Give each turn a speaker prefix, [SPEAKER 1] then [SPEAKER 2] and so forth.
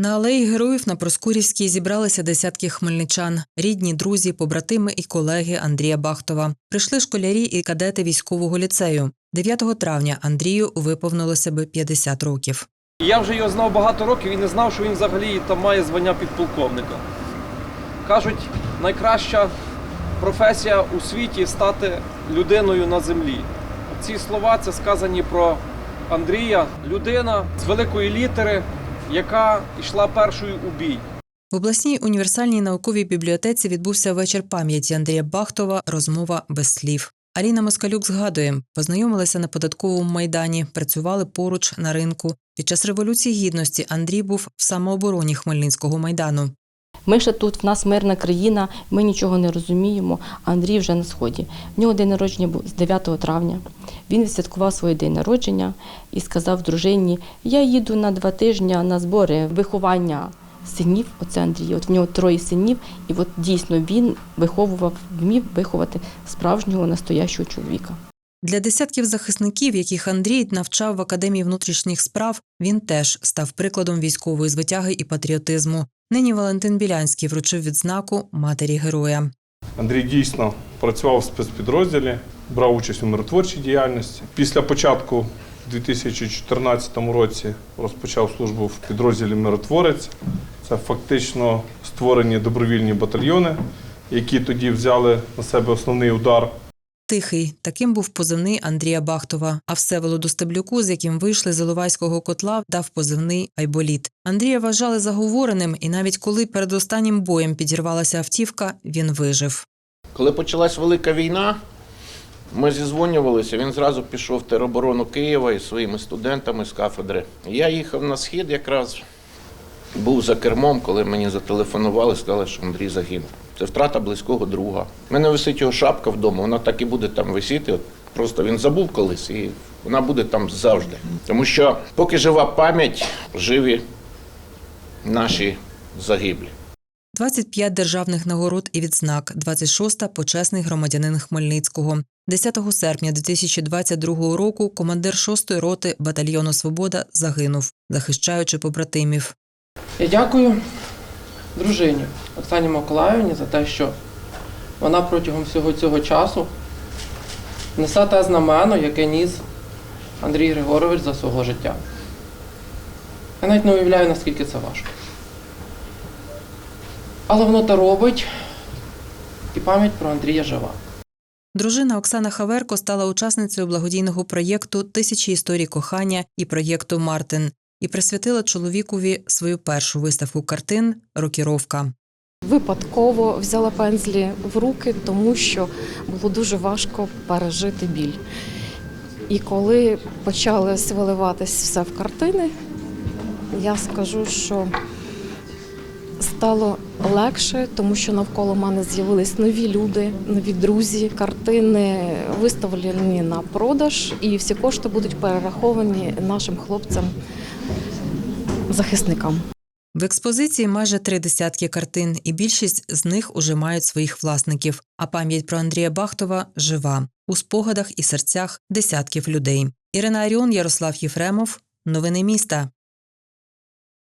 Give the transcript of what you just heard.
[SPEAKER 1] На алеї героїв на Проскурівській зібралися десятки хмельничан, рідні, друзі, побратими і колеги Андрія Бахтова. Прийшли школярі і кадети військового ліцею. 9 травня Андрію виповнилося би 50 років.
[SPEAKER 2] Я вже його знав багато років і не знав, що він взагалі там має звання підполковника. Кажуть, найкраща професія у світі стати людиною на землі. Ці слова це сказані про Андрія, людина з великої літери, яка йшла першою у бій.
[SPEAKER 1] В обласній універсальній науковій бібліотеці відбувся вечір пам'яті Андрія Бахтова. Розмова без слів. Аліна Москалюк згадує, познайомилися на податковому майдані, працювали поруч на ринку. Під час революції гідності Андрій був в самообороні Хмельницького майдану.
[SPEAKER 3] Ми ще тут, в нас мирна країна, ми нічого не розуміємо. а Андрій вже на сході. В нього день народження був з 9 травня. Він відсвяткував свій день народження і сказав дружині: Я їду на два тижні на збори виховання синів. Оце Андрій. От в нього троє синів, і от дійсно він виховував, вмів виховати справжнього настоящого чоловіка.
[SPEAKER 1] Для десятків захисників, яких Андрій навчав в академії внутрішніх справ, він теж став прикладом військової звитяги і патріотизму. Нині Валентин Білянський вручив відзнаку матері героя.
[SPEAKER 4] Андрій дійсно працював в спецпідрозділі, брав участь у миротворчій діяльності. Після початку в 2014 році розпочав службу в підрозділі Миротворець. Це фактично створені добровільні батальйони, які тоді взяли на себе основний удар
[SPEAKER 1] Тихий таким був позивний Андрія Бахтова. А Всеволоду Стеблюку, з яким вийшли з Іловайського котла, дав позивний Айболіт. Андрія вважали заговореним, і навіть коли перед останнім боєм підірвалася автівка, він вижив.
[SPEAKER 5] Коли почалась велика війна, ми зізвонювалися, він зразу пішов в тероборону Києва із своїми студентами з кафедри. Я їхав на схід якраз, був за кермом, коли мені зателефонували, сказали, що Андрій загинув. Це втрата близького друга. У мене висить його шапка вдома, вона так і буде там висіти. От Просто він забув колись, і вона буде там завжди. Тому що, поки жива пам'ять, живі наші загиблі.
[SPEAKER 1] 25 державних нагород і відзнак, 26-та – почесний громадянин Хмельницького. 10 серпня 2022 року командир 6-ї роти батальйону Свобода загинув, захищаючи побратимів.
[SPEAKER 6] Я дякую дружині Оксані Миколаївні за те, що вона протягом всього цього часу несе те знамено, яке ніс Андрій Григорович за свого життя. Я навіть не уявляю, наскільки це важко. Але воно те робить, і пам'ять про Андрія жива.
[SPEAKER 1] Дружина Оксана Хаверко стала учасницею благодійного проєкту Тисячі історій кохання і проєкту Мартин і присвятила чоловікові свою першу виставку картин Рокіровка.
[SPEAKER 7] Випадково взяла пензлі в руки, тому що було дуже важко пережити біль. І коли почали виливатись все в картини, я скажу, що стало легше, тому що навколо мене з'явились нові люди, нові друзі, картини виставлені на продаж, і всі кошти будуть перераховані нашим хлопцям-захисникам.
[SPEAKER 1] В експозиції майже три десятки картин, і більшість з них уже мають своїх власників. А пам'ять про Андрія Бахтова жива у спогадах і серцях десятків людей. Ірина Аріон, Ярослав Єфремов. Новини міста.